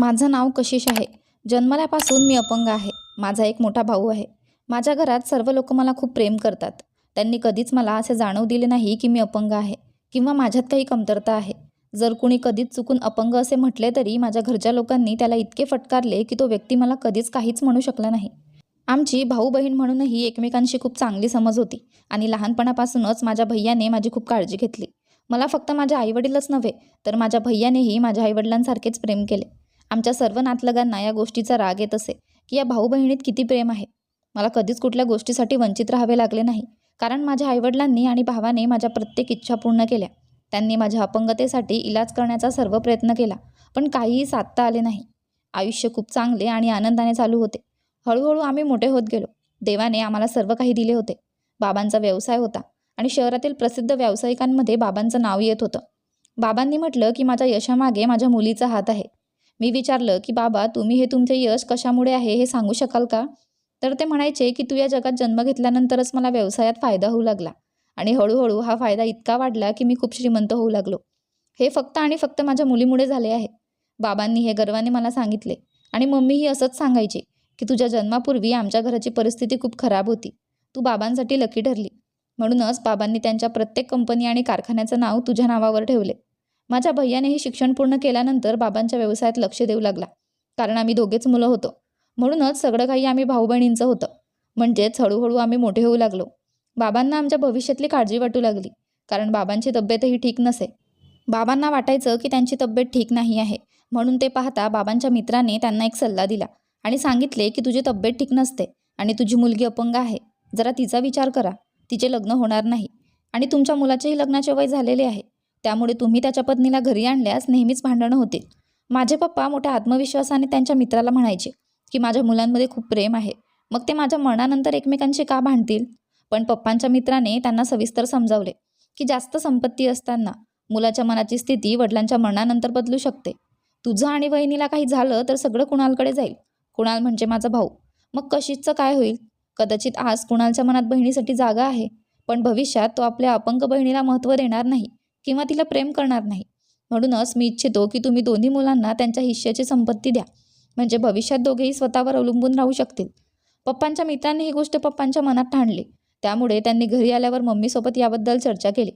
माझं नाव कशिश आहे. जन्मल्यापासून मी अपंग आहे. माझा एक मोठा भाऊ आहे. माझ्या घरात सर्व लोक मला खूप प्रेम करतात. त्यांनी कधीच मला असे जाणव दिले नाही की मी अपंग आहे किंवा माझ्यात काही कमतरता आहे. जर कुणी कधीच चुकून अपंग असे म्हटले तरी माझ्या घरच्या लोकांनी त्याला इतके फटकारले की तो व्यक्ती मला कधीच काहीच म्हणू शकला नाही. आमची भाऊ बहीण म्हणूनही एकमेकांशी खूप चांगली समज होती आणि लहानपणापासूनच माझ्या भैयाने माझी खूप काळजी घेतली. मला फक्त माझ्या आईवडीलच नव्हे तर माझ्या भैयानेही माझ्या आईवडिलांसारखेच प्रेम केले. आमच्या सर्व नातलगांना या गोष्टीचा राग येत असे की या भाऊ बहिणीत किती प्रेम आहे. मला कधीच कुठल्या गोष्टीसाठी वंचित राहावे लागले नाही. कारण माझ्या आईवडिलांनी आणि भावाने माझ्या प्रत्येक इच्छा पूर्ण केल्या. त्यांनी माझ्या अपंगतेसाठी इलाज करण्याचा सर्व प्रयत्न केला पण काहीही साधता आले नाही. आयुष्य खूप चांगले आणि आनंदाने चालू होते. हळूहळू आम्ही मोठे होत गेलो. देवाने आम्हाला सर्व काही दिले होते. बाबांचा व्यवसाय होता आणि शहरातील प्रसिद्ध व्यावसायिकांमध्ये बाबांचं नाव येत होतं. बाबांनी म्हटलं की माझ्या यशामागे माझ्या मुलीचा हात आहे. मी विचारलं की बाबा तुम्ही हे तुमचे यश कशामुळे आहे हे सांगू शकाल का? तर ते म्हणायचे की तू या जगात जन्म घेतल्यानंतरच मला व्यवसायात फायदा होऊ लागला आणि हळूहळू हा फायदा इतका वाढला की मी खूप श्रीमंत होऊ लागलो. हे फक्त आणि फक्त माझ्या मुलीमुळे झाले आहे. बाबांनी हे गर्वाने मला सांगितले आणि मम्मीही असंच सांगायची की तुझ्या जन्मापूर्वी आमच्या घराची परिस्थिती खूप खराब होती. तू बाबांसाठी लकी ठरली. म्हणूनच बाबांनी त्यांच्या प्रत्येक कंपनी आणि कारखान्याचं नाव तुझ्या नावावर ठेवले. माझ्या भैयानेही शिक्षण पूर्ण केल्यानंतर बाबांच्या व्यवसायात लक्ष देऊ लागला. कारण आम्ही दोघेच मुलं होतो. म्हणूनच सगळं काही आम्ही भाऊ बहिणींचं होतं. म्हणजेच हळूहळू आम्ही मोठे होऊ लागलो. बाबांना आमच्या भविष्यातली काळजी वाटू लागली. कारण बाबांची तब्येतही ठीक नसे. बाबांना वाटायचं की त्यांची तब्येत ठीक नाही आहे. म्हणून ते पाहता बाबांच्या मित्राने त्यांना एक सल्ला दिला आणि सांगितले की तुझी तब्येत ठीक नसते आणि तुझी मुलगी अपंग आहे. जरा तिचा विचार करा. तिचे लग्न होणार नाही. आणि तुमच्या मुलाचेही लग्नाचे वय झालेले आहे. त्यामुळे तुम्ही त्याच्या पत्नीला घरी आणल्यास नेहमीच भांडणं होतील. माझे पप्पा मोठ्या आत्मविश्वासाने त्यांच्या मित्राला म्हणायचे की माझ्या मुलांमध्ये खूप प्रेम आहे. मग ते माझ्या मरणानंतर एकमेकांशी का भांडतील? पण पप्पांच्या मित्राने त्यांना सविस्तर समजावले की जास्त संपत्ती असताना मुलाच्या मनाची स्थिती वडिलांच्या मरणानंतर बदलू शकते. तुझं आणि वहिनीला काही झालं तर सगळं कुणालकडे जाईल? कुणाल म्हणजे माझा भाऊ. मग कशीचं काय होईल? कदाचित आज कुणालच्या मनात बहिणीसाठी जागा आहे पण भविष्यात तो आपल्या अपंग बहिणीला महत्त्व देणार नाही. किंवा तिला प्रेम करणार नाही. म्हणूनच मी इच्छितो की तुम्ही दोन्ही मुलांना त्यांच्या हिश्श्याची संपत्ती द्या. म्हणजे भविष्यात दोघेही स्वतःवर अवलंबून राहू शकतील. पप्पांच्या मित्रांनी ही गोष्ट पप्पांच्या मनात ठाणली त्यामुळे त्यांनी घरी आल्यावर मम्मीसोबत याबद्दल चर्चा केली.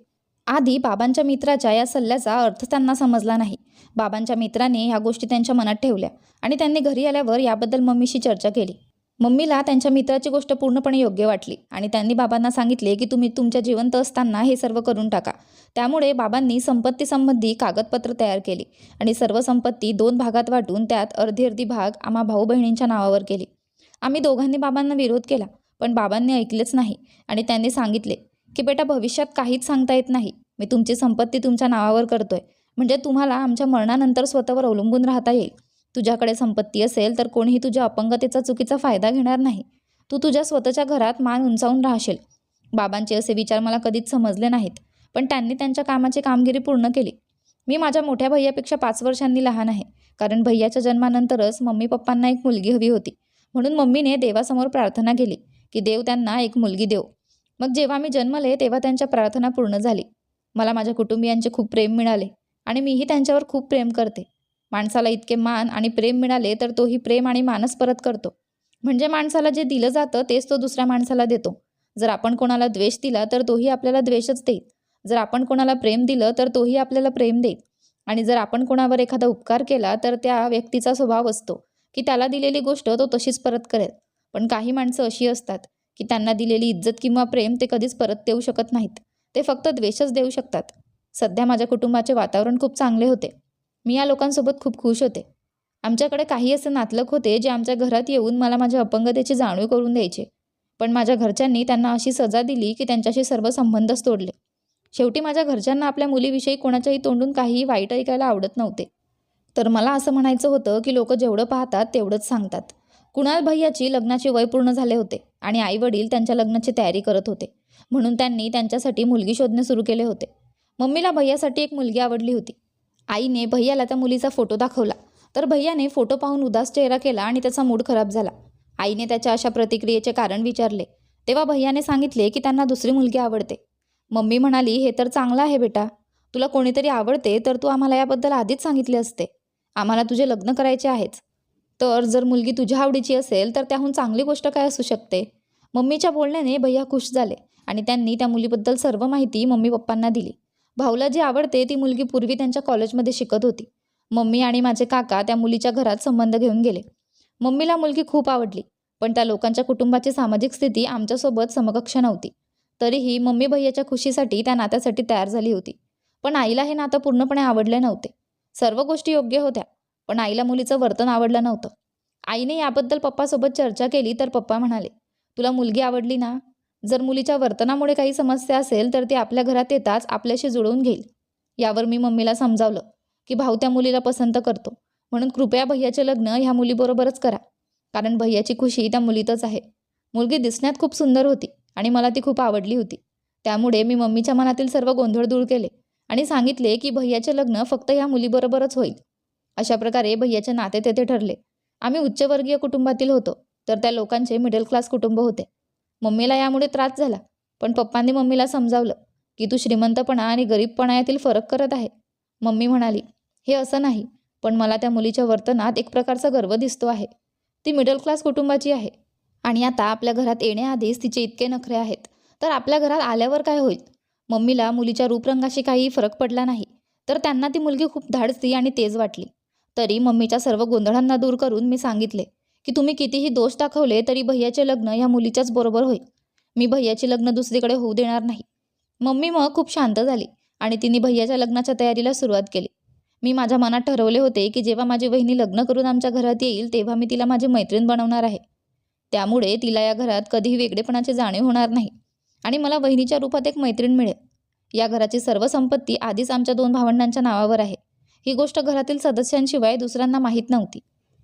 आधी बाबांच्या मित्राच्या या सल्ल्याचा अर्थ त्यांना समजला नाही. बाबांच्या मित्राने ह्या गोष्टी त्यांच्या मनात ठेवल्या आणि त्यांनी घरी आल्यावर याबद्दल मम्मीशी चर्चा केली. मम्मीला त्यांच्या मित्राची गोष्ट पूर्णपणे योग्य वाटली आणि त्यांनी बाबांना सांगितले की तुम्ही तुमच्या जिवंत असताना हे सर्व करून टाका. त्यामुळे बाबांनी संपत्तीसंबंधी कागदपत्र तयार केली आणि सर्व संपत्ती दोन भागात वाटून त्यात अर्धी अर्धी भाग आम्हा भाऊ बहिणींच्या नावावर केली. आम्ही दोघांनी बाबांना विरोध केला पण बाबांनी ऐकलेच नाही आणि त्यांनी सांगितले की बेटा भविष्यात काहीच सांगता येत नाही. मी तुमची संपत्ती तुमच्या नावावर करतोय. म्हणजे तुम्हाला आमच्या मरणानंतर स्वतःवर अवलंबून राहता येईल. तुझ्याकडे संपत्ती असेल तर कोणीही तुझ्या अपंगतेचा चुकीचा फायदा घेणार नाही. तू तुझ्या स्वतःच्या घरात मान उंचावून राहशील. बाबांचे असे विचार मला कधीच समजले नाहीत पण त्यांनी त्यांच्या कामाची कामगिरी पूर्ण केली. मी माझ्या मोठ्या भैयापेक्षा पाच वर्षांनी लहान आहे कारण भैयाच्या जन्मानंतरच मम्मी पप्पांना एक मुलगी हवी होती. म्हणून मम्मीने देवासमोर प्रार्थना केली की देव त्यांना एक मुलगी देव. मग जेव्हा मी जन्मले तेव्हा त्यांच्या प्रार्थना पूर्ण झाली. मला माझ्या कुटुंबियांचे खूप प्रेम मिळाले आणि मीही त्यांच्यावर खूप प्रेम करते. माणसाला इतके मान आणि प्रेम मिळाले तर तोही प्रेम आणि मानच परत करतो. म्हणजे माणसाला जे दिलं जातं तेच तो दुसऱ्या माणसाला देतो. जर आपण कोणाला द्वेष दिला तर तोही आपल्याला द्वेषच देईल. जर आपण कोणाला प्रेम दिलं तर तोही आपल्याला प्रेम देईल. आणि जर आपण कोणावर एखादा उपकार केला तर त्या व्यक्तीचा स्वभाव असतो की त्याला दिलेली गोष्ट तो तशीच परत करेल. पण काही माणसं अशी असतात की त्यांना दिलेली इज्जत किंवा प्रेम ते कधीच परत देऊ शकत नाहीत. ते फक्त द्वेषच देऊ शकतात. सध्या माझ्या कुटुंबाचे वातावरण खूप चांगले होते. मी या लोकांसोबत खूप खुश होते. आमच्याकडे काही असे नातलक होते जे आमच्या घरात येऊन मला माझ्या अपंगतेची जाणीव करून द्यायचे. पण माझ्या घरच्यांनी त्यांना अशी सजा दिली की त्यांच्याशी सर्व संबंधच तोडले शेवटी माझ्या घरच्यांना आपल्या मुलीविषयी कोणाच्याही तोंडून काहीही वाईट ऐकायला आवडत नव्हते. तर मला असं म्हणायचं होतं की लोक जेवढं पाहतात तेवढंच सांगतात. कुणाल भैयाची लग्नाचे वय पूर्ण झाले होते आणि आई वडील त्यांच्या लग्नाची तयारी करत होते. म्हणून त्यांनी त्यांच्यासाठी मुलगी शोधणे सुरू केले होते. मम्मीला भैयासाठी एक मुलगी आवडली होती. आईने भैयाला त्या मुलीचा फोटो दाखवला. तर भैयाने फोटो पाहून उदास चेहरा केला आणि त्याचा मूड खराब झाला. आईने त्याच्या अशा प्रतिक्रियेचे कारण विचारले. तेव्हा भैयाने सांगितले की त्यांना दुसरी मुलगी आवडते. मम्मी म्हणाली हे तर चांगलं आहे बेटा. तुला कोणीतरी आवडते तर तू आम्हाला याबद्दल आधीच सांगितले असते. आम्हाला तुझे लग्न करायचे आहेच. तर जर मुलगी तुझ्या आवडीची असेल तर त्याहून चांगली गोष्ट काय असू शकते? मम्मीच्या बोलण्याने भैया खुश झाले आणि त्यांनी त्या मुलीबद्दल सर्व माहिती मम्मी पप्पांना दिली. भाऊला जी आवडते ती मुलगी पूर्वी त्यांच्या कॉलेजमध्ये शिकत होती. मम्मी आणि माझे काका त्या मुलीच्या घरात संबंध घेऊन गेले. मम्मीला मुलगी खूप आवडली पण त्या लोकांच्या कुटुंबाची सामाजिक स्थिती आमच्यासोबत समकक्ष नव्हती. तरीही मम्मी भैयाच्या खुशीसाठी त्या नात्यासाठी तयार झाली होती. पण आईला हे नातं पूर्णपणे आवडले नव्हते. सर्व गोष्टी योग्य होत्या पण आईला मुलीचं वर्तन आवडलं नव्हतं. आईने याबद्दल पप्पासोबत चर्चा केली तर पप्पा म्हणाले तुला मुलगी आवडली ना? जर मुलीच्या वर्तनामुळे काही समस्या असेल तर ती आपल्या घरात येताच आपल्याशी जुळवून घेईल. यावर मी मम्मीला समजावलं की भाऊ त्या मुलीला पसंत करतो. म्हणून कृपया भैयाचे लग्न ह्या मुलीबरोबरच करा. कारण भैयाची खुशी त्या मुलीतच आहे. मुलगी दिसण्यात खूप सुंदर होती आणि मला ती खूप आवडली होती. त्यामुळे मी मम्मीच्या मनातील सर्व गोंधळ दूर केले आणि सांगितले की भैयाचे लग्न फक्त ह्या मुलीबरोबरच होईल. अशा प्रकारे भैयाचे नाते तेथे ठरले. आम्ही उच्चवर्गीय कुटुंबातील होतो तर त्या लोकांचे मिडल क्लास कुटुंब होते. मम्मीला यामुळे त्रास झाला. पण पप्पांनी मम्मीला समजावलं की तू श्रीमंतपणा आणि गरीबपणा यातील फरक करत आहे. मम्मी म्हणाली हे असं नाही पण मला त्या मुलीच्या वर्तनात एक प्रकारचा गर्व दिसतो आहे. ती मिडल क्लास कुटुंबाची आहे आणि आता आपल्या घरात येण्याआधीच तिचे इतके नखरे आहेत. तर आपल्या घरात आल्यावर काय होईल? मम्मीला मुलीच्या रूपरंगाशी काही फरक पडला नाही. तर त्यांना ती मुलगी खूप धाडसी आणि तेज वाटली. तरी मम्मीच्या सर्व गोंधळांना दूर करून मी सांगितले की तुम्ही कितीही दोष दाखवले तरी भैयाचे लग्न ह्या मुलीच्याच बरोबर होईल. मी भैयाचे लग्न दुसरीकडे होऊ देणार नाही. मम्मी मग खूप शांत झाली आणि तिने भैयाच्या लग्नाच्या तयारीला सुरुवात केली. मी माझ्या मनात ठरवले होते की जेव्हा माझी वहिनी लग्न करून आमच्या घरात येईल तेव्हा मी तिला माझी मैत्रीण बनवणार आहे. त्यामुळे तिला या घरात कधीही वेगळेपणाची जाणीव होणार नाही आणि मला वहिनीच्या रूपात एक मैत्रीण मिळेल. या घराची सर्व संपत्ती आधीच आमच्या दोन भावंडांच्या नावावर आहे. ही गोष्ट घरातील सदस्यांशिवाय दुसऱ्यांना माहीत नव्हती.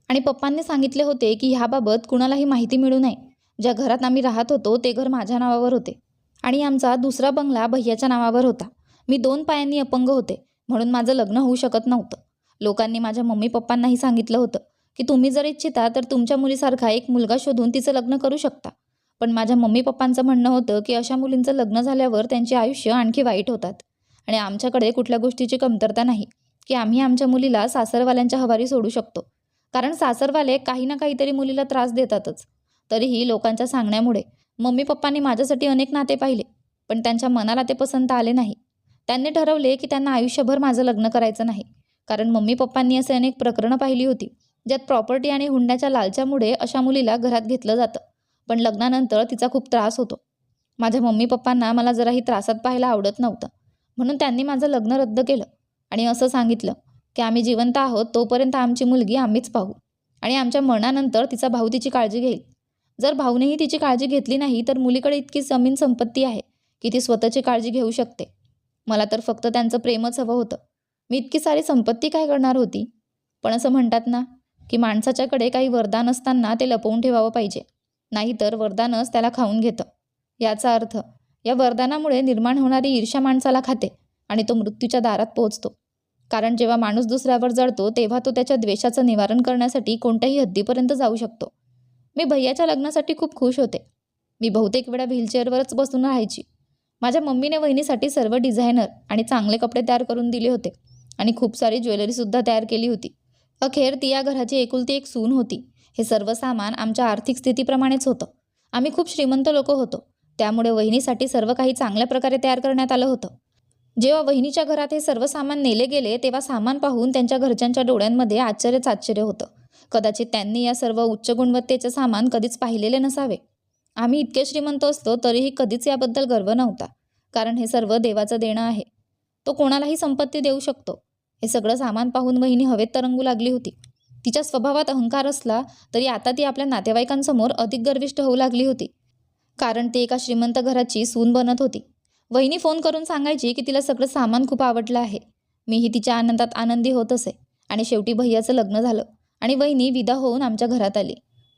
आणि पप्पांनी सांगितले होते की ह्याबाबत कुणालाही माहिती मिळू नये. ज्या घरात आम्ही राहत होतो ते घर माझ्या नावावर होते. आणि आमचा दुसरा बंगला भैयाच्या नावावर होता. मी दोन पायांनी अपंग होते म्हणून माझं लग्न होऊ शकत नव्हतं. लोकांनी माझ्या मम्मी पप्पांनाही सांगितलं होतं की तुम्ही जर इच्छिता तर तुमच्या मुलीसारखा एक मुलगा शोधून तिचं लग्न करू शकता. पण माझ्या मम्मी पप्पांचं म्हणणं होतं की अशा मुलींचं लग्न झाल्यावर त्यांचे आयुष्य आणखी वाईट होतात. आणि आमच्याकडे कुठल्या गोष्टीची कमतरता नाही की आम्ही आमच्या मुलीला सासरवाल्यांच्या हवारी सोडू शकतो. कारण सासरवाले काही ना काहीतरी मुलीला त्रास देतातच. तरीही लोकांच्या सांगण्यामुळे मम्मी पप्पांनी माझ्यासाठी अनेक नाते पाहिले पण त्यांच्या मनाला ते पसंत आले नाही. त्यांनी ठरवले की त्यांना आयुष्यभर माझं लग्न करायचं नाही. कारण मम्मी पप्पांनी असे अनेक प्रकरणं पाहिली होती ज्यात प्रॉपर्टी आणि हुंड्याच्या लालच्यामुळे अशा मुलीला घरात घेतलं जातं पण लग्नानंतर तिचा खूप त्रास होतो. माझ्या मम्मी पप्पांना मला जराही त्रासात पाहायला आवडत नव्हतं. म्हणून त्यांनी माझं लग्न रद्द केलं आणि असं सांगितलं की आम्ही जिवंत आहोत तोपर्यंत आमची मुलगी आम्हीच पाहू आणि आमच्या मरणानंतर तिचा भाऊ तिची काळजी घेईल. जर भाऊनेही तिची काळजी घेतली नाही तर मुलीकडे इतकी जमीन संपत्ती आहे की ती स्वतःची काळजी घेऊ शकते. मला तर फक्त त्यांचं प्रेमच हवं होतं. मी इतकी सारी संपत्ती काय करणार होती? पण असं म्हणतात ना की माणसाच्याकडे काही वरदान असताना ते लपवून ठेवावं पाहिजे. नाहीतर वरदानच त्याला खाऊन घेतं. याचा अर्थ या वरदानामुळे निर्माण होणारी ईर्ष्या माणसाला खाते आणि तो मृत्यूच्या दारात पोहोचतो. कारण जेव्हा माणूस दुसऱ्यावर जळतो तेव्हा तो त्याच्या द्वेषाचं निवारण करण्यासाठी कोणत्याही हद्दीपर्यंत जाऊ शकतो. मी भैयाच्या लग्नासाठी खूप खुश होते. मी बहुतेक वेळा व्हीलचेअरवरच बसून राहायची. माझ्या मम्मीने वहिनीसाठी सर्व डिझायनर आणि चांगले कपडे तयार करून दिले होते आणि खूप सारी ज्वेलरीसुद्धा तयार केली होती. अखेर ती या घराची एकुलती एक सून होती. हे सर्व सामान आमच्या आर्थिक स्थितीप्रमाणेच होतं. आम्ही खूप श्रीमंत लोक होतो. त्यामुळे वहिनीसाठी सर्व काही चांगल्या प्रकारे तयार करण्यात आलं होतं. जेव्हा वहिनीच्या घरात हे सर्व सामान नेले गेले तेव्हा सामान पाहून त्यांच्या घरच्यांच्या डोळ्यांमध्ये आश्चर्यच आश्चर्य होतं. कदाचित त्यांनी या सर्व उच्च गुणवत्तेचे सामान कधीच पाहिलेले नसावे. आम्ही इतके श्रीमंत असतो तरीही कधीच याबद्दल गर्व नव्हता कारण हे सर्व देवाचं देणं आहे. तो कोणालाही संपत्ती देऊ शकतो. हे सगळं सामान पाहून वहिनी हवेत तरंगू लागली होती. तिच्या स्वभावात अहंकार असला तरी आता ती आपल्या नातेवाईकांसमोर अधिक गर्विष्ठ होऊ लागली होती कारण ती एका श्रीमंत घराची सून बनत होती. वहिनी फोन करून सांगायची की तिला सगळं सामान खूप आवडलं आहे. मीही तिच्या आनंदात आनंदी होत असे. आणि शेवटी भैयाचं लग्न झालं आणि वहिनी विदा होऊन आमच्या घरात आली.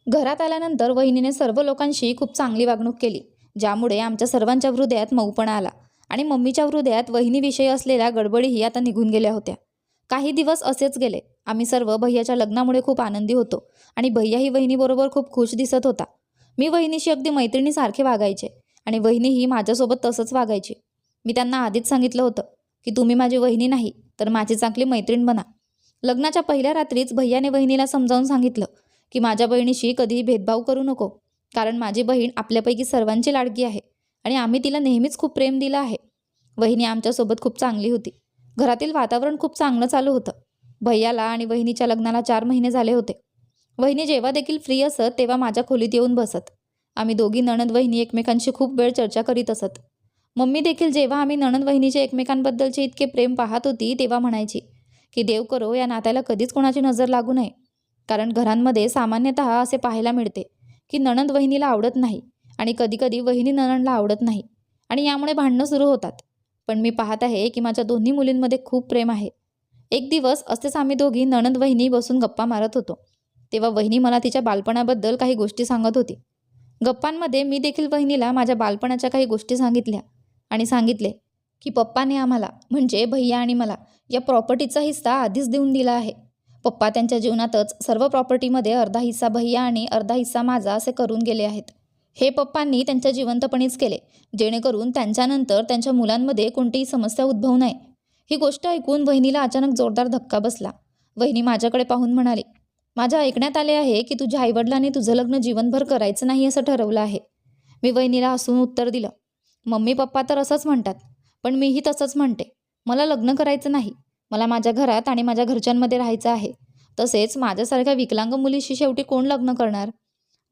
घरात आल्यानंतर वहिनीने सर्व लोकांशी खूप चांगली वागणूक केली ज्यामुळे आमच्या सर्वांच्या हृदयात मऊपणा आला. आणि मम्मीच्या हृदयात वहिनीविषयी असलेल्या गडबडीही आता निघून गेल्या होत्या. काही दिवस असेच गेले. आम्ही सर्व भैयाच्या लग्नामुळे खूप आनंदी होतो आणि भैयाही वहिनीबरोबर खूप खुश दिसत होता. मी वहिनीशी अगदी मैत्रिणीसारखे वागायचे. आणि वहिनीही माझ्यासोबत तसंच वागायची. मी त्यांना आधीच सांगितलं होतं की तुम्ही माझी वहिनी नाही तर माझी चांगली मैत्रीण बना. लग्नाच्या पहिल्या रात्रीच भैयाने वहिनीला समजावून सांगितलं की माझ्या बहिणीशी कधीही भेदभाव करू नको कारण माझी बहीण आपल्यापैकी सर्वांची लाडकी आहे आणि आम्ही तिला नेहमीच खूप प्रेम दिलं आहे. वहिनी आमच्यासोबत खूप चांगली होती. घरातील वातावरण खूप चांगलं चालू होतं. भैयाला आणि वहिनीच्या लग्नाला चार महिने झाले होते. वहिनी जेव्हा देखील फ्री असत तेव्हा माझ्या खोलीत येऊन बसत. आम्ही दोघी नणंद वहिनी एकमेकांशी खूप वेळ चर्चा करीत असत. मम्मी देखील जेव्हा आम्ही नणंद वहिनीचे एकमेकांबद्दलचे इतके प्रेम पाहत होती तेव्हा म्हणायची की देव करो या नात्याला कधीच कोणाची नजर लागू नये. कारण घरांमध्ये सामान्यतः असे पाहायला मिळते की नणंद वहिनीला आवडत नाही आणि कधीकधी वहिनी नणंदला आवडत नाही आणि यामुळे भांडणं सुरू होतात. पण मी पाहत आहे की माझ्या दोन्ही मुलींमध्ये खूप प्रेम आहे. एक दिवस असेच आम्ही दोघी नणंद वहिनी बसून गप्पा मारत होतो. तेव्हा वहिनी मला तिच्या बालपणाबद्दल काही गोष्टी सांगत होती. गप्पांमध्ये मी देखील बहिणीला माझ्या बालपणाच्या काही गोष्टी सांगितल्या आणि सांगितले की पप्पाने आम्हाला म्हणजे भैया आणि मला या प्रॉपर्टीचा हिस्सा आधीच देऊन दिला आहे. पप्पा त्यांच्या जीवनातच सर्व प्रॉपर्टीमध्ये अर्धा हिस्सा भैया आणि अर्धा हिस्सा माझा असे करून गेले आहेत. हे पप्पांनी त्यांच्या जिवंतपणीच केले जेणेकरून त्यांच्यानंतर त्यांच्या मुलांमध्ये कोणतीही समस्या उद्भवू नये. ही गोष्ट ऐकून वहिनीला अचानक जोरदार धक्का बसला. वहिनी माझ्याकडे पाहून म्हणाली माझ्या ऐकण्यात आले आहे की तुझ्या आईवडिलांनी तुझं लग्न जीवनभर करायचं नाही असं ठरवलं आहे. मी वहिनीला हसून उत्तर दिलं मम्मी पप्पा तर असंच म्हणतात पण मीही तसंच म्हणते. मला लग्न करायचं नाही. मला माझ्या घरात आणि माझ्या घरच्यांमध्ये राहायचं आहे. तसेच माझ्यासारख्या विकलांग मुलीशी शेवटी कोण लग्न करणार?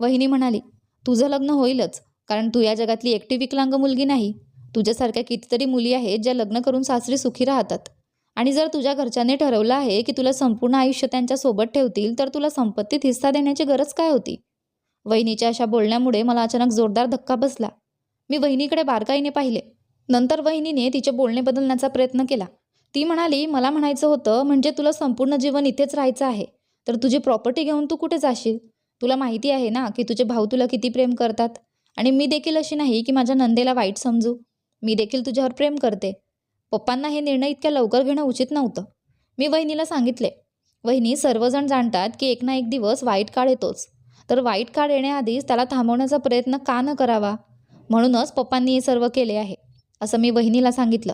वहिनी म्हणाली तुझं लग्न होईलच कारण तू या जगातली एकटी विकलांग मुलगी नाही. तुझ्यासारख्या कितीतरी मुली आहेत ज्या लग्न करून सासरी सुखी राहतात. आणि जर तुझ्या घरच्यांनी ठरवलं आहे की तुला संपूर्ण आयुष्य त्यांच्यासोबत ठेवतील तर तुला संपत्तीत हिस्सा देण्याची गरज काय होती? वहिनीच्या अशा बोलण्यामुळे मला अचानक जोरदार धक्का बसला. मी वहिनीकडे बारकाईने पाहिले. नंतर वहिनीने तिचे बोलणे बदलण्याचा प्रयत्न केला. ती म्हणाली मला म्हणायचं होतं म्हणजे तुला संपूर्ण जीवन इथेच राहायचं आहे. तर तुझी प्रॉपर्टी घेऊन तू कुठे जाशील? तुला माहिती आहे ना की तुझे भाऊ तुला किती प्रेम करतात? आणि मी देखील अशी नाही की माझ्या नंदेला वाईट समजू. मी देखील तुझ्यावर प्रेम करते. पप्पांना हे निर्णय इतक्या लवकर घेणं उचित नव्हतं. मी वहिनीला सांगितले वहिनी सर्वजण जाणतात की एक ना एक दिवस वाईट काळ येतोच. तर वाईट काळ येण्याआधीच त्याला थांबवण्याचा प्रयत्न का न करावा? म्हणूनच पप्पांनी हे सर्व केले आहे. असं मी वहिनीला सांगितलं.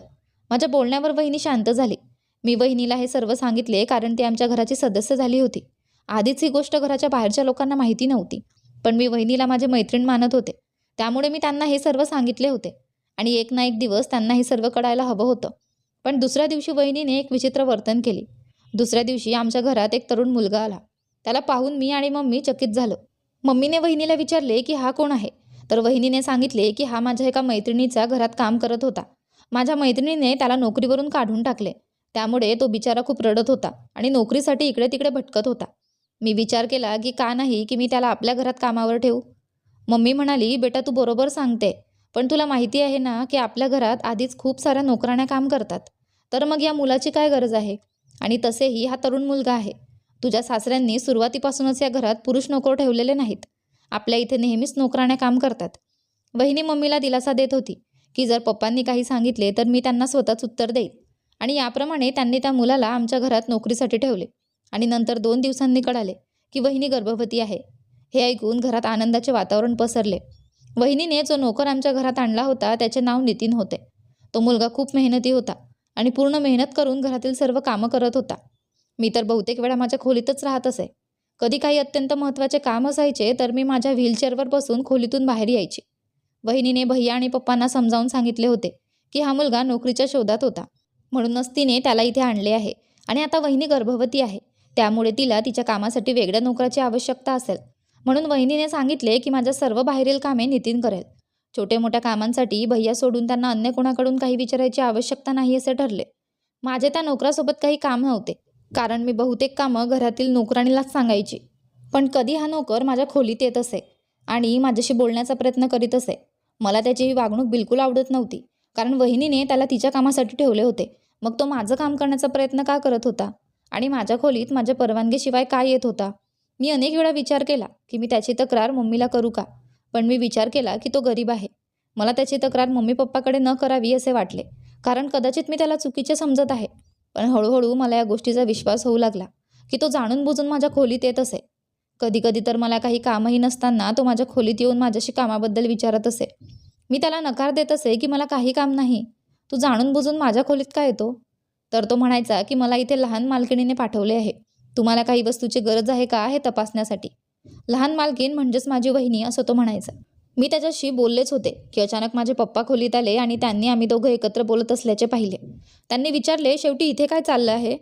माझ्या बोलण्यावर वहिनी शांत झाली. मी वहिनीला हे सर्व सांगितले कारण ती आमच्या घराची सदस्य झाली होती. आधीच ही गोष्ट घराच्या बाहेरच्या लोकांना माहिती नव्हती पण मी वहिनीला माझे मैत्रीण मानत होते. त्यामुळे मी त्यांना हे सर्व सांगितले होते. आणि एक ना एक दिवस त्यांना हे सर्व कळायला हवं होतं. पण दुसऱ्या दिवशी वहिनीने एक विचित्र वर्तन केली. दुसऱ्या दिवशी आमच्या घरात एक तरुण मुलगा आला. त्याला पाहून मी आणि मम्मी चकित झालो. मम्मीने वहिनीला विचारले की हा कोण आहे? तर वहिनीने सांगितले की हा माझ्या एका मैत्रिणीचा घरात काम करत होता. माझ्या मैत्रिणीने त्याला नोकरीवरून काढून टाकले. त्यामुळे तो बिचारा खूप रडत होता आणि नोकरीसाठी इकडे तिकडे भटकत होता. मी विचार केला की का नाही की मी त्याला आपल्या घरात कामावर ठेवू? मम्मी म्हणाली बेटा तू बरोबर सांगते. पण तुला माहिती आहे ना की आपल्या घरात आधीच खूप साऱ्या नोकराण्या काम करतात. तर मग या मुलाची काय गरज आहे? आणि तसेही हा तरुण मुलगा आहे. तुझ्या सासऱ्यांनी सुरुवातीपासूनच या घरात पुरुष नोकर ठेवलेले नाहीत. आपल्या इथे नेहमीच नोकराण्या काम करतात. वहिनी मम्मीला दिलासा देत होती की जर पप्पांनी काही सांगितले तर मी त्यांना स्वतःच उत्तर देईल आणि याप्रमाणे त्यांनी त्या मुलाला आमच्या घरात नोकरीसाठी ठेवले. आणि नंतर दोन दिवसांनी कळाले की वहिनी गर्भवती आहे. हे ऐकून घरात आनंदाचे वातावरण पसरले. वहिनीने जो नोकर आमच्या घरात आणला होता त्याचे नाव नितीन होते. तो मुलगा खूप मेहनती होता आणि पूर्ण मेहनत करून घरातील सर्व कामं करत होता. मी तर बहुतेक वेळा माझ्या खोलीतच राहत असे. कधी काही अत्यंत महत्त्वाचे काम असायचे तर मी माझ्या व्हीलचेअरवर बसून खोलीतून बाहेर यायची. वहिनीने भैया आणि पप्पांना समजावून सांगितले होते की हा मुलगा नोकरीच्या शोधात होता. म्हणूनच तिने त्याला इथे आणले आहे आणि आता वहिनी गर्भवती आहे. त्यामुळे तिला तिच्या कामासाठी वेगळ्या नोकराची आवश्यकता असेल. म्हणून वहिनीने सांगितले की माझ्या सर्व बाहेरील कामे नितीन करेल. छोट्या मोठ्या कामांसाठी भैया सोडून त्यांना अन्य कोणाकडून काही विचारायची आवश्यकता नाही असे ठरले. माझे त्या नोकरासोबत काही काम नव्हते कारण मी बहुतेक कामं घरातील नोकराणीलाच सांगायची. पण कधी हा नोकर माझ्या खोलीत येत असे आणि माझ्याशी बोलण्याचा प्रयत्न करीत असे. मला त्याची वागणूक बिलकुल आवडत नव्हती कारण वहिनीने त्याला तिच्या कामासाठी ठेवले होते. मग तो माझं काम करण्याचा प्रयत्न का करत होता? आणि माझ्या खोलीत माझ्या परवानगीशिवाय काय येत होता? मी अनेक वेळा विचार केला की मी त्याची तक्रार मम्मीला करू का? पण मी विचार केला की तो गरीब आहे. मला त्याची तक्रार मम्मी पप्पाकडे न करावी असे वाटले. कारण कदाचित मी त्याला चुकीचे समजत आहे. पण हळूहळू मला या गोष्टीचा विश्वास होऊ लागला की तो जाणून बुजून माझ्या खोलीत येत असे. कधी कधी तर मला काही कामही नसताना तो माझ्या खोलीत येऊन माझ्याशी कामाबद्दल विचारत असे. मी त्याला नकार देत असे की मला काही काम नाही. तू जाणून बुजून माझ्या खोलीत का येतो? तर तो म्हणायचा की मला इथे लहान मालकिणीने पाठवले आहे. तुम्हाला काही वस्तूची गरज आहे का हे तपासण्यासाठी? लहान मालकीण म्हणजेच माझी वहिनी असं तो म्हणायचा. मी त्याच्याशी बोललेच होते की अचानक माझे पप्पा खोलीत आले आणि त्यांनी आम्ही दोघं एकत्र बोलत असल्याचे पाहिले. त्यांनी विचारले शेवटी इथे काय चाललं आहे?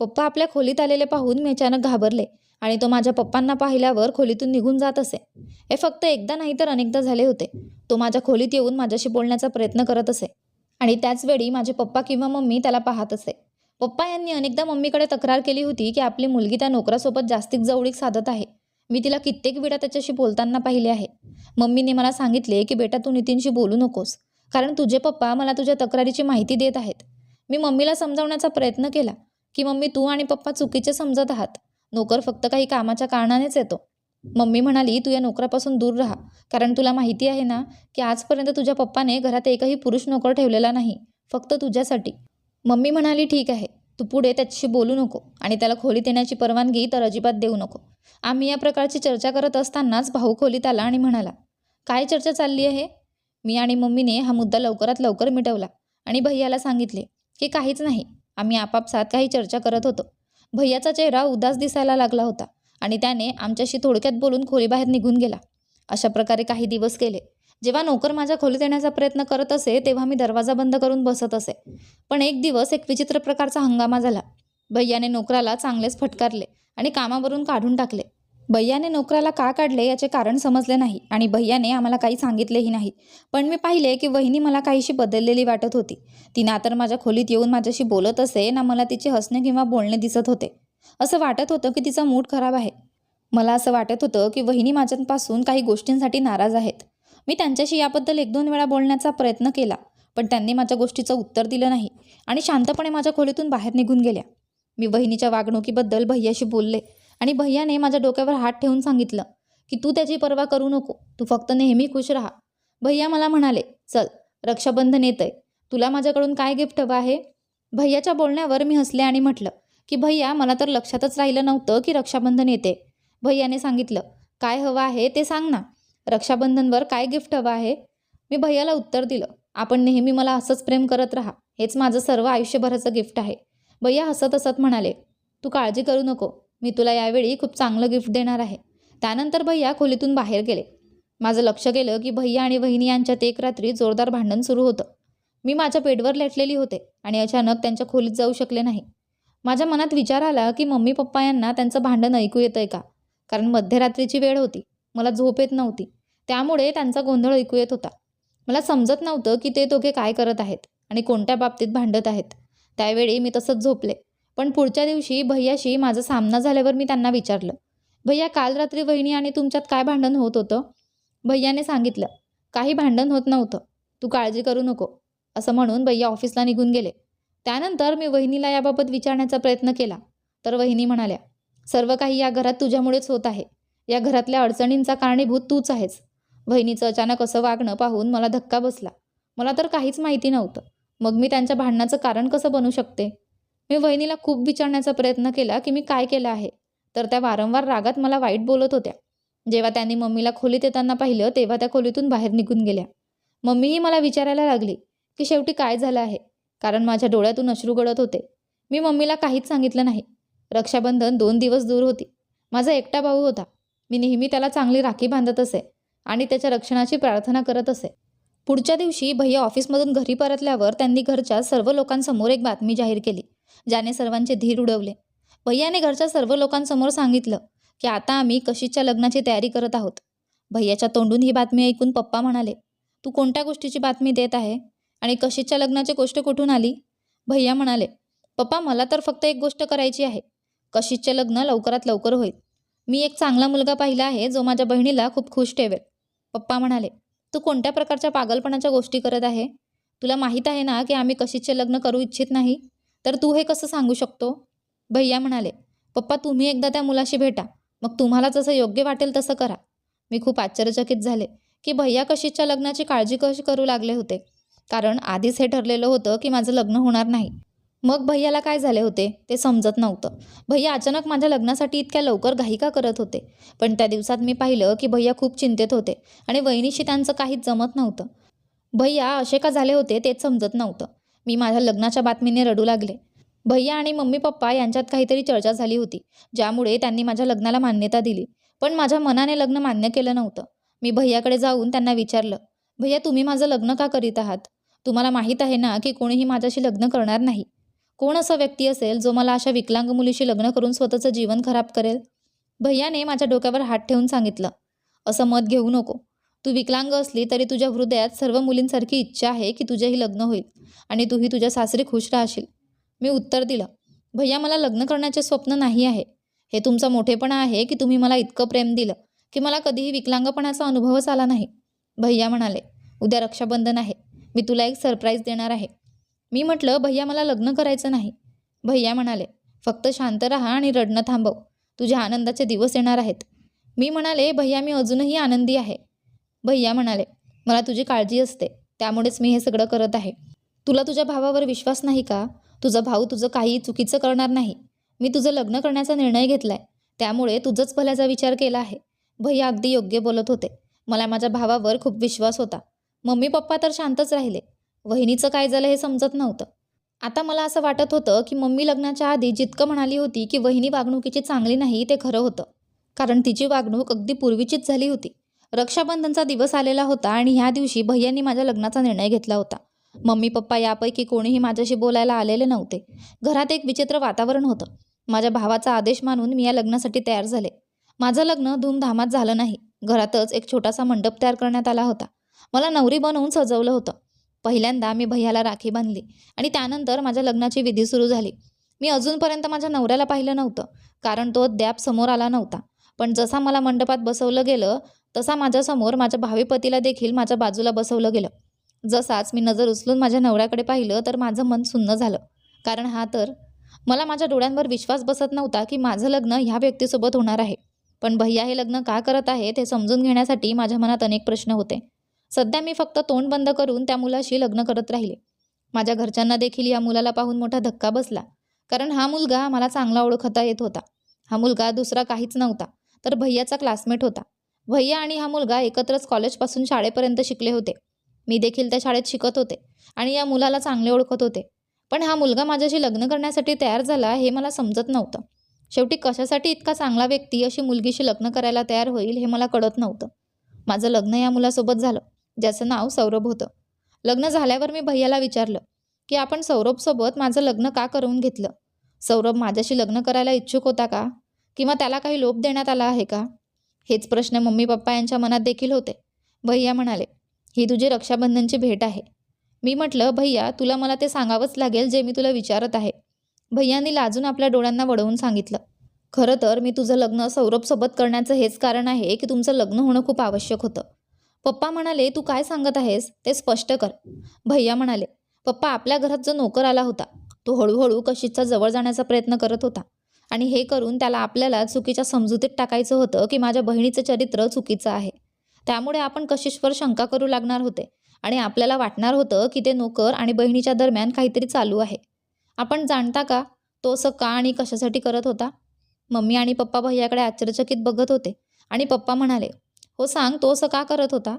पप्पा आपल्या खोलीत आलेले पाहून मी अचानक घाबरले आणि तो माझ्या पप्पांना पाहिल्यावर खोलीतून निघून जात असे. हे फक्त एकदा नाही तर अनेकदा झाले होते. तो माझ्या खोलीत येऊन माझ्याशी बोलण्याचा प्रयत्न करत असे आणि त्याचवेळी माझे पप्पा किंवा मम्मी त्याला पाहत असे. पप्पा यांनी अनेकदा मम्मीकडे तक्रार केली होती की आपली मुलगी त्या नोकरासोबत जास्तीत जवळीक साधत आहे. मी तिला कित्येक वेळा त्याच्याशी बोलताना पाहिले आहे. मम्मीने मला सांगितले की बेटा तू नितीनशी बोलू नकोस. कारण तुझे पप्पा मला तुझ्या तक्रारीची माहिती देत आहेत. मी मम्मीला समजावण्याचा प्रयत्न केला की मम्मी तू आणि पप्पा चुकीचे समजत आहात. नोकर फक्त काही कामाच्या कारणानेच येतो. मम्मी म्हणाली तू या नोकरापासून दूर राहा. कारण तुला माहिती आहे ना की आजपर्यंत तुझ्या पप्पाने घरात एकही पुरुष नोकर ठेवलेला नाही. फक्त तुझ्यासाठी. मम्मी म्हणाली ठीक आहे. तू पुढे त्याच्याशी बोलू नको आणि त्याला खोलीत येण्याची परवानगी तर अजिबात देऊ नको. आम्ही या प्रकारची चर्चा करत असतानाच भाऊ खोलीत आला आणि म्हणाला काय चर्चा चालली आहे? मी आणि मम्मीने हा मुद्दा लवकरात लवकर मिटवला आणि भैयाला सांगितले की काहीच नाही आम्ही आपापसात काही चर्चा करत होतो. भैयाचा चेहरा उदास दिसायला लागला होता आणि त्याने आमच्याशी थोडक्यात बोलून खोलीबाहेर निघून गेला. अशा प्रकारे काही दिवस गेले. जेव्हा नोकर माझ्या खोलीत येण्याचा प्रयत्न करत असे तेव्हा मी दरवाजा बंद करून बसत असे. पण एक दिवस एक विचित्र प्रकारचा हंगामा झाला. भैयाने नोकराला चांगलेच फटकारले आणि कामावरून काढून टाकले. भैयाने नोकराला का काढले याचे कारण समजले नाही आणि भैयाने आम्हाला काही सांगितलेही नाही. पण मी पाहिले की वहिनी मला काहीशी बदललेली वाटत होती. ती ना तर माझ्या खोलीत येऊन माझ्याशी बोलत असे ना मला तिचे हसणे किंवा बोलणे दिसत होते. असं वाटत होतं की तिचा मूड खराब आहे. मला असं वाटत होतं की वहिनी माझ्यापासून काही गोष्टींसाठी नाराज आहेत. मी त्यांच्याशी याबद्दल एक दोन वेळा बोलण्याचा प्रयत्न केला पण त्यांनी माझ्या गोष्टीचं उत्तर दिलं नाही आणि शांतपणे माझ्या खोलीतून बाहेर निघून गेल्या. मी बहिणीच्या वागणुकीबद्दल भैयाशी बोलले आणि भैयाने माझ्या डोक्यावर हात ठेवून सांगितलं की तू त्याची पर्वा करू नको तू फक्त नेहमी खुश राहा. भैया मला म्हणाले चल रक्षाबंधन येतंय तुला माझ्याकडून काय गिफ्ट हवं आहे? भैयाच्या बोलण्यावर मी हसले आणि म्हटलं की भैया मला तर लक्षातच राहिलं नव्हतं की रक्षाबंधन येते. भैयाने सांगितलं काय हवं आहे ते सांग ना. रक्षाबंधनवर काय गिफ्ट हवं आहे? मी भैयाला उत्तर दिलं आपण नेहमी मला असंच प्रेम करत राहा. हेच माझं सर्व आयुष्यभराचं गिफ्ट आहे. भैया हसत हसत म्हणाले तू काळजी करू नको. मी तुला यावेळी खूप चांगलं गिफ्ट देणार आहे. त्यानंतर भैया खोलीतून बाहेर गेले. माझं लक्ष गेलं की भैया आणि वहिनी यांच्यात एक रात्री जोरदार भांडण सुरू होतं. मी माझ्या बेडवर लेटलेली होते आणि अचानक त्यांच्या खोलीत जाऊ शकले नाही. माझ्या मनात विचार आला की मम्मी पप्पा यांना त्यांचं भांडण ऐकू येतंय का? कारण मध्यरात्रीची वेळ होती. मला झोप येत नव्हती. त्यामुळे त्यांचा गोंधळ ऐकू येत होता. मला समजत नव्हतं की ते दोघे काय करत आहेत आणि कोणत्या बाबतीत भांडत आहेत. त्यावेळी मी तसंच झोपले. पण पुढच्या दिवशी भैयाशी माझा सामना झाल्यावर मी त्यांना विचारलं भैया काल रात्री वहिनी आणि तुमच्यात काय भांडण होत होतं? भैयाने सांगितलं काही भांडण होत नव्हतं. तू काळजी करू नको. असं म्हणून भैया ऑफिसला निघून गेले. त्यानंतर मी वहिनीला याबाबत विचारण्याचा प्रयत्न केला. तर वहिनी म्हणाल्या सर्व काही या घरात तुझ्यामुळेच होत आहे. या घरातल्या अडचणींचा कारणीभूत तूच आहेस. बहिणीचं अचानक असं वागणं पाहून मला धक्का बसला. मला तर काहीच माहिती नव्हतं. मग मी त्यांच्या भांडणाचं कारण कसं बनू शकते? मी वहिनीला खूप विचारण्याचा प्रयत्न केला की मी काय केलं आहे. तर त्या वारंवार रागात मला वाईट बोलत होत्या. जेव्हा त्यांनी मम्मीला खोलीत येताना पाहिलं तेव्हा त्या खोलीतून बाहेर निघून गेल्या. मम्मीही मला विचारायला लागली की शेवटी काय झालं आहे? कारण माझ्या डोळ्यातून अश्रू गळत होते. मी मम्मीला काहीच सांगितलं नाही. रक्षाबंधन दोन दिवस दूर होती. माझा एकटा भाऊ होता. मी नेहमी त्याला चांगली राखी बांधत असे आणि त्याच्या रक्षणाची प्रार्थना करत असे. पुढच्या दिवशी भैया ऑफिसमधून घरी परतल्यावर त्यांनी घरच्या सर्व लोकांसमोर एक बातमी जाहीर केली ज्याने सर्वांचे धीर उडवले. भैयाने घरच्या सर्व लोकांसमोर सांगितलं की आता आम्ही कशीच्या लग्नाची तयारी करत आहोत. भैयाच्या तोंडून ही बातमी ऐकून पप्पा म्हणाले तू कोणत्या गोष्टीची बातमी देत आहे आणि कशीच्या लग्नाची गोष्ट कुठून आली? भैया म्हणाले पप्पा मला तर फक्त एक गोष्ट करायची आहे. कशीचे लग्न लवकरात लवकर होईल. मी एक चांगला मुलगा पाहिला आहे जो माझ्या बहिणीला खूप खुश ठेवेल. पप्पा म्हणाले तू कोणत्या प्रकारच्या पागलपणाच्या गोष्टी करत आहे? तुला माहीत आहे ना की आम्ही कशीचे लग्न करू इच्छित नाही? तर तू हे कसं सांगू शकतो? भैया म्हणाले पप्पा तुम्ही एकदा त्या मुलाशी भेटा. मग तुम्हाला जसं योग्य वाटेल तसं करा. मी खूप आश्चर्यचकित झाले की भैया कशीच्या लग्नाची काळजी कशी करू लागले होते. कारण आधीच हे ठरलेलं होतं की माझं लग्न होणार नाही. मग भैयाला काय झाले होते ते समजत नव्हतं. भैया अचानक माझ्या लग्नासाठी इतक्या लवकर घाई का करत होते. पण त्या दिवसात मी पाहिलं की भैया खूप चिंतेत होते आणि वहिनीशी त्यांचं काहीच जमत नव्हतं. भैया असे का झाले होते तेच समजत नव्हतं. मी माझ्या लग्नाच्या बातमीने रडू लागले. भैया आणि मम्मी पप्पा यांच्यात काहीतरी चर्चा झाली होती ज्यामुळे त्यांनी माझ्या लग्नाला मान्यता दिली. पण माझ्या मनाने लग्न मान्य केलं नव्हतं. मी भैयाकडे जाऊन त्यांना विचारलं भैया तुम्ही माझं लग्न का करीत आहात? तुम्हाला माहीत आहे ना की कोणीही माझ्याशी लग्न करणार नाही. कोण असा व्यक्ती असेल जो मला अशा विकलांग मुलीशी लग्न करून स्वतःचं जीवन खराब करेल? भैयाने माझ्या डोक्यावर हात ठेवून सांगितलं. असं मत घेऊ नको. तू विकलांग असली तरी तुझ्या हृदयात सर्व मुलींसारखी इच्छा आहे की तुझेही लग्न होईल आणि तूही तुझ्या सासरी खुश राहशील. मी उत्तर दिलं. भैया मला लग्न करण्याचे स्वप्न नाही आहे. हे तुमचा मोठेपणा आहे की तुम्ही मला इतकं प्रेम दिलं की मला कधीही विकलांगपणाचा अनुभवच आला नाही. भैया म्हणाले उद्या रक्षाबंधन आहे. मी तुला एक सरप्राईज देणार आहे. मी म्हटलं भैया मला लग्न करायचं नाही. भैया म्हणाले फक्त शांत राहा आणि रडणं थांबव. तुझ्या आनंदाचे दिवस येणार आहेत. मी म्हणाले भैया मी अजूनही आनंदी आहे. भैया म्हणाले मला तुझी काळजी असते. त्यामुळेच मी हे सगळं करत आहे. तुला तुझ्या भावावर विश्वास नाही का? तुझा भाऊ तुझं काही चुकीचं करणार नाही. मी तुझं लग्न करण्याचा निर्णय घेतला आहे त्यामुळे तुझंच भल्याचा विचार केला आहे. भैया अगदी योग्य बोलत होते. मला माझ्या भावावर खूप विश्वास होता. मम्मी पप्पा तर शांतच राहिले. वहिनीचं काय झालं हे समजत नव्हतं. आता मला असं वाटत होतं की मम्मी लग्नाच्या आधी जितकं म्हणाली होती की वहिनी वागणुकीची चांगली नाही ते खरं होतं. कारण तिची वागणूक अगदी पूर्वीचीच झाली होती. रक्षाबंधनचा दिवस आलेला होता आणि ह्या दिवशी भैयांनी माझ्या लग्नाचा निर्णय घेतला होता. मम्मी पप्पा यापैकी कोणीही माझ्याशी बोलायला आलेले नव्हते. घरात एक विचित्र वातावरण होतं. माझ्या भावाचा आदेश मानून मी या लग्नासाठी तयार झाले. माझं लग्न धूमधामात झालं नाही. घरातच एक छोटासा मंडप तयार करण्यात आला होता. मला नवरी बनवून सजवलं होतं. पहिल्यांदा मी भैयाला राखी बांधली आणि त्यानंतर माझ्या लग्नाची विधी सुरू झाली. मी अजूनपर्यंत माझ्या नवऱ्याला पाहिलं नव्हतं कारण तो अद्याप समोर आला नव्हता. पण जसा मला मंडपात बसवलं गेलं तसा माझ्यासमोर माझ्या भावी पतीला देखील माझ्या बाजूला बसवलं गेलं. जसाच मी नजर उचलून माझ्या नवऱ्याकडे पाहिलं तर माझं मन सुन्न झालं. कारण हा तर मला माझ्या डोळ्यांवर विश्वास बसत नव्हता की माझं लग्न ह्या व्यक्तीसोबत होणार आहे. पण भैया हे लग्न का करत आहे ते समजून घेण्यासाठी माझ्या मनात अनेक प्रश्न होते. सध्या मी फक्त तोंड बंद करून त्या मुलाशी लग्न करत राहिले. माझ्या घरच्यांना देखील या मुलाला पाहून मोठा धक्का बसला. कारण हा मुलगा मला चांगला ओळखता येत होता. हा मुलगा दुसरा काहीच नव्हता तर भैयाचा क्लासमेट होता. भैया आणि हा मुलगा एकत्रच कॉलेजपासून शाळेपर्यंत शिकले होते. मी देखील त्या शाळेत शिकत होते आणि या मुलाला चांगले ओळखत होते. पण हा मुलगा माझ्याशी लग्न करण्यासाठी तयार झाला हे मला समजत नव्हतं. शेवटी कशासाठी इतका चांगला व्यक्ती अशी मुलगीशी लग्न करायला तयार होईल हे मला कळत नव्हतं. माझं लग्न या मुलासोबत झालं. ज्याचं नाव सौरभ होतं. लग्न झाल्यावर मी भैयाला विचारलं की आपण सौरभसोबत माझं लग्न का करून घेतलं? सौरभ माझ्याशी लग्न करायला इच्छुक होता का? किंवा त्याला काही लोप देण्यात आला आहे का? हेच प्रश्न मम्मी पप्पा यांच्या मनात देखील होते. भैया म्हणाले ही तुझी रक्षाबंधनची भेट आहे. मी म्हटलं भैया तुला मला ते सांगावंच लागेल जे मी तुला विचारत आहे. भैयानी लाजून आपल्या डोळ्यांना वळवून सांगितलं खरं तर मी तुझं लग्न सौरभसोबत करण्याचं हेच कारण आहे की तुमचं लग्न होणं खूप आवश्यक होतं. पप्पा म्हणाले तू काय सांगत आहेस? ते स्पष्ट कर. भैया म्हणाले पप्पा आपल्या घरात जो नोकर आला होता तो हळूहळू कशिशचा जवळ जाण्याचा प्रयत्न करत होता. आणि हे करून त्याला आपल्याला चुकीच्या समजुतीत टाकायचं होतं की माझ्या बहिणीचं चरित्र चुकीचं आहे. त्यामुळे आपण कशीशवर शंका करू लागणार होते आणि आपल्याला वाटणार होतं की ते नोकर आणि बहिणीच्या दरम्यान काहीतरी चालू आहे. आपण जाणता का तो असं का आणि कशासाठी करत होता? मम्मी आणि पप्पा भैयाकडे आश्चर्यचकित बघत होते आणि पप्पा म्हणाले हो सांग तो असं का करत होता?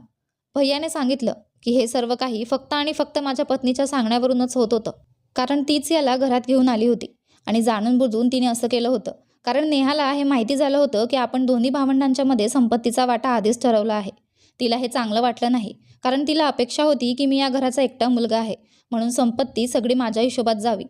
भैयाने सांगितलं की हे सर्व काही फक्त आणि फक्त माझ्या पत्नीच्या सांगण्यावरूनच होत होतं. कारण तीच याला घरात घेऊन आली होती आणि जाणून बुजून तिने असं केलं होतं. कारण नेहाला हे माहिती झालं होतं की आपण दोन्ही भावंडांच्या मध्ये संपत्तीचा वाटा आधीच ठरवला आहे. तिला हे चांगलं वाटलं नाही. कारण तिला अपेक्षा होती की मी या घराचा एकटा मुलगा आहे. म्हणून संपत्ती सगळी माझ्या हिशोबात जावी.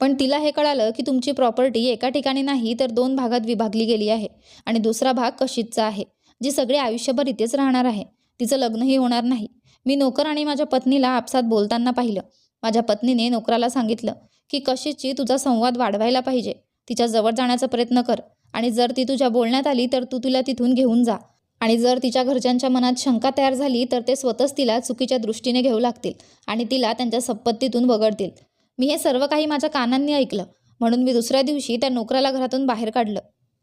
पण तिला हे कळालं की तुमची प्रॉपर्टी एका ठिकाणी नाही तर दोन भागात विभागली गेली आहे. आणि दुसरा भाग कशीचा आहे? जी सगळे आयुष्यभर इथेच राहणार आहे. तिचं लग्नही होणार नाही. मी नोकर आणि माझ्या पत्नीला आपसात बोलताना पाहिलं. माझ्या पत्नीने नोकराला सांगितलं की कशीची तुझा संवाद वाढवायला पाहिजे. तिच्या जवळ जाण्याचा प्रयत्न कर. आणि जर ती तुझ्या बोलण्यात आली तर तू तिला तिथून घेऊन जा. आणि जर तिच्या घरच्यांच्या मनात शंका तयार झाली तर ते स्वतःच तिला चुकीच्या दृष्टीने घेऊ लागतील आणि तिला त्यांच्या संपत्तीतून वगळतील. मी हे सर्व काही माझ्या कानांनी ऐकलं. म्हणून मी दुसऱ्या दिवशी त्या नोकराला घरातून बाहेर काढलं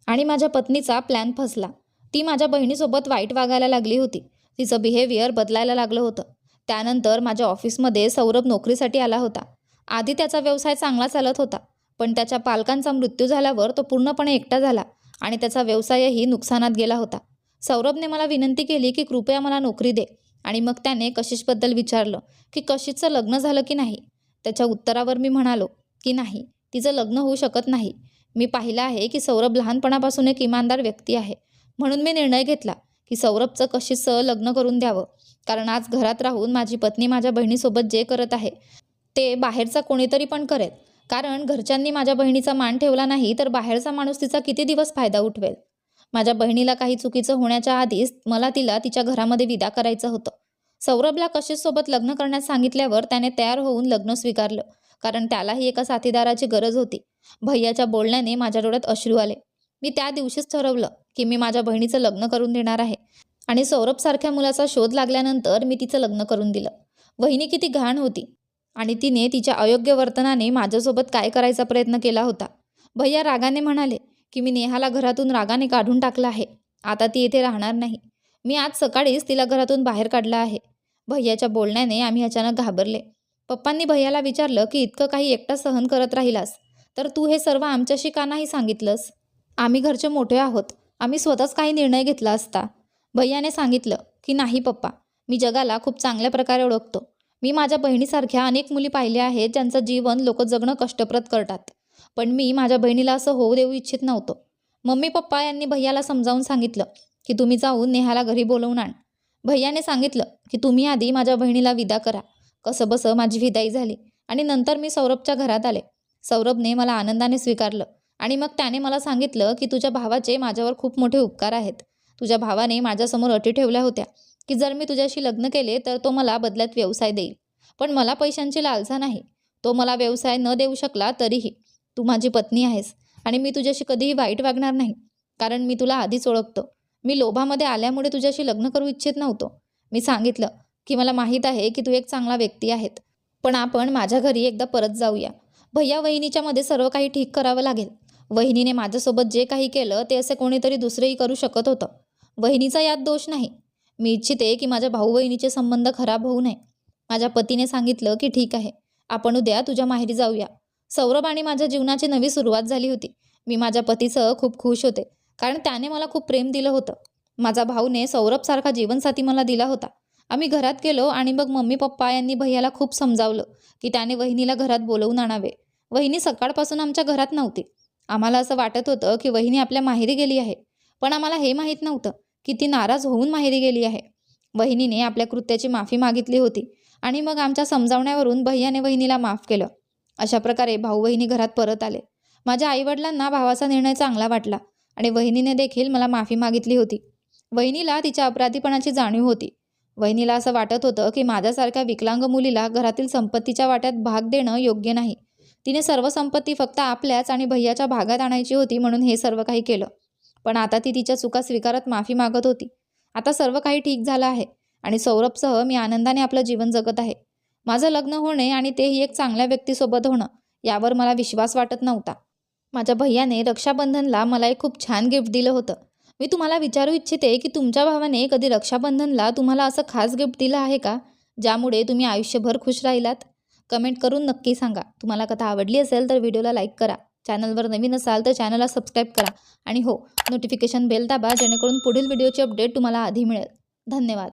आणि माझ्या पत्नीचा प्लॅन फसला. ती माझ्या बहिणीसोबत वाईट वागायला लागली होती. तिचं बिहेवियर बदलायला लागलं होतं. त्यानंतर माझ्या ऑफिसमध्ये सौरभ नोकरीसाठी आला होता. आधी त्याचा व्यवसाय चांगला चालत होता पण त्याच्या पालकांचा मृत्यू झाल्यावर तो पूर्णपणे एकटा झाला आणि त्याचा व्यवसायही नुकसानात गेला होता. सौरभने मला विनंती केली की कृपया मला नोकरी दे आणि मग त्याने कशिशबद्दल विचारलं की कशिशचं लग्न झालं की नाही? त्याच्या उत्तरावर मी म्हणालो की नाही तिचं लग्न होऊ शकत नाही. मी पाहिलं आहे की सौरभ लहानपणापासून एक इमानदार व्यक्ती आहे. म्हणून मी निर्णय घेतला की सौरभचं कशीचं लग्न करून द्यावं. कारण आज घरात राहून माझी पत्नी माझ्या बहिणीसोबत जे करत आहे ते बाहेरचा कोणीतरी पण करेल. कारण घरच्यांनी माझ्या बहिणीचा मान ठेवला नाही तर बाहेरचा माणूस तिचा किती दिवस फायदा उठवेल? माझ्या बहिणीला काही चुकीचं होण्याच्या आधीच मला तिला तिच्या घरामध्ये विदा करायचं होतं. सौरभला कशीसोबत लग्न करण्यास सांगितल्यावर त्याने तयार होऊन लग्न स्वीकारलं. कारण त्यालाही एका साथीदाराची गरज होती. भैयाच्या बोलण्याने माझ्या डोळ्यात अश्रू आले. मी त्या दिवशीच ठरवलं की मी माझ्या बहिणीचं लग्न करून देणार आहे. आणि सौरभसारख्या मुलाचा शोध लागल्यानंतर मी तिचं लग्न करून दिलं. वहिनी किती घाण होती. आणि तिने तिच्या अयोग्य वर्तनाने माझ्यासोबत काय करायचा प्रयत्न केला होता. भैया रागाने म्हणाले की मी नेहाला घरातून रागाने काढून टाकलं आहे. आता ती येथे राहणार नाही. मी आज सकाळीच तिला घरातून बाहेर काढलं आहे. भैयाच्या बोलण्याने आम्ही अचानक घाबरले. पप्पांनी भैयाला विचारलं की इतकं काही एकटा सहन करत राहिलास. तर तू हे सर्व आमच्याशी का नाही सांगितलंस? आम्ही घरचे मोठे आहोत. आम्ही स्वतःच काही निर्णय घेतला असता. भैयाने सांगितलं की नाही पप्पा मी जगाला खूप चांगल्या प्रकारे ओळखतो. मी माझ्या बहिणीसारख्या अनेक मुली पाहिल्या आहेत ज्यांचं जीवन लोक जगणं कष्टप्रद करतात. पण मी माझ्या बहिणीला असं होऊ देऊ इच्छित नव्हतो. मम्मी पप्पा यांनी भैयाला समजावून सांगितलं की तुम्ही जाऊन नेहाला घरी बोलवून आण. भैयाने सांगितलं की तुम्ही आधी माझ्या बहिणीला विदा करा. कसं बसं माझी विदाई झाली आणि नंतर मी सौरभच्या घरात आले. सौरभने मला आनंदाने स्वीकारलं. आणि मग त्याने मला सांगितलं की तुझ्या भावाचे माझ्यावर खूप मोठे उपकार आहेत. तुझ्या भावाने माझ्यासमोर अटी ठेवल्या होत्या की जर मी तुझ्याशी लग्न केले तर तो मला बदल्यात व्यवसाय देईल. पण मला पैशांची लालसा नाही. तो मला व्यवसाय न देऊ शकला तरीही. तू माझी पत्नी आहेस आणि मी तुझ्याशी कधीही वाईट वागणार नाही. कारण मी तुला आधीच ओळखतो. मी लोभामध्ये आल्यामुळे तुझ्याशी लग्न करू इच्छित नव्हतो. मी सांगितलं की मला माहीत आहे की तू एक चांगला व्यक्ती आहेत. पण आपण माझ्या घरी एकदा परत जाऊया. भैया वहिनीच्यामध्ये सर्व काही ठीक करावं लागेल. वहिनीने माझ्यासोबत जे काही केलं ते असे कोणीतरी दुसरेही करू शकत होतं. वहिनीचा यात दोष नाही. मी इच्छिते की माझ्या भाऊ बहिणीचे संबंध खराब होऊ नये. माझ्या पतीने सांगितलं की ठीक आहे. आपण उद्या तुझ्या माहेरी जाऊया. सौरभ आणि माझ्या जीवनाची नवी सुरुवात झाली होती. मी माझ्या पतीसह खूप खुश होते. कारण त्याने मला खूप प्रेम दिलं होतं. माझा भाऊने सौरभसारखा जीवनसाथी मला दिला होता. आम्ही घरात गेलो आणि मग मम्मी पप्पा यांनी भैयाला खूप समजावलं की त्याने वहिनीला घरात बोलवून आणावे. वहिनी सकाळपासून आमच्या घरात नव्हती. आम्हाला असं वाटत होतं की वहिनी आपल्या माहेरी गेली आहे. पण आम्हाला हे माहीत नव्हतं की ती नाराज होऊन माहेरी गेली आहे. वहिनीने आपल्या कृत्याची माफी मागितली होती आणि मग आमच्या समजावण्यावरून भैयाने वहिनीला माफ केलं. अशा प्रकारे भाऊ वहिनी घरात परत आले. माझ्या आईवडिलांना भावाचा निर्णय चांगला वाटला आणि वहिनीने देखील मला माफी मागितली होती. वहिनीला तिच्या अपराधीपणाची जाणीव होती. वहिनीला असं वाटत होतं की माझ्यासारख्या विकलांग मुलीला घरातील संपत्तीच्या वाट्यात भाग देणं योग्य नाही. तिने सर्व संपत्ती फक्त आपल्याच आणि भैयाच्या भागात आणायची होती म्हणून हे सर्व काही केलं. पण आता ती तिच्या चुका स्वीकारत माफी मागत होती. आता सर्व काही ठीक झालं आहे आणि सौरभसह मी आनंदाने आपलं जीवन जगत आहे. माझं लग्न होणे आणि तेही एक चांगल्या व्यक्तीसोबत होणं यावर मला विश्वास वाटत नव्हता. माझ्या भैयाने रक्षाबंधनला मला एक खूप छान गिफ्ट दिलं होतं. मी तुम्हाला विचारू इच्छिते की तुमच्या भावाने कधी रक्षाबंधनला तुम्हाला असं खास गिफ्ट दिलं आहे का? ज्यामुळे तुम्ही आयुष्यभर खुश राहिलात. कमेंट करून नक्की सांगा. तुम्हाला कथा आवडली असेल तर व्हिडिओला लाईक करा. चॅनलवर नवीन असाल तर चॅनलला सबस्क्राईब करा. आणि हो नोटिफिकेशन बेल दाबा जेणेकरून पुढील व्हिडिओची अपडेट तुम्हाला आधी मिळेल. धन्यवाद.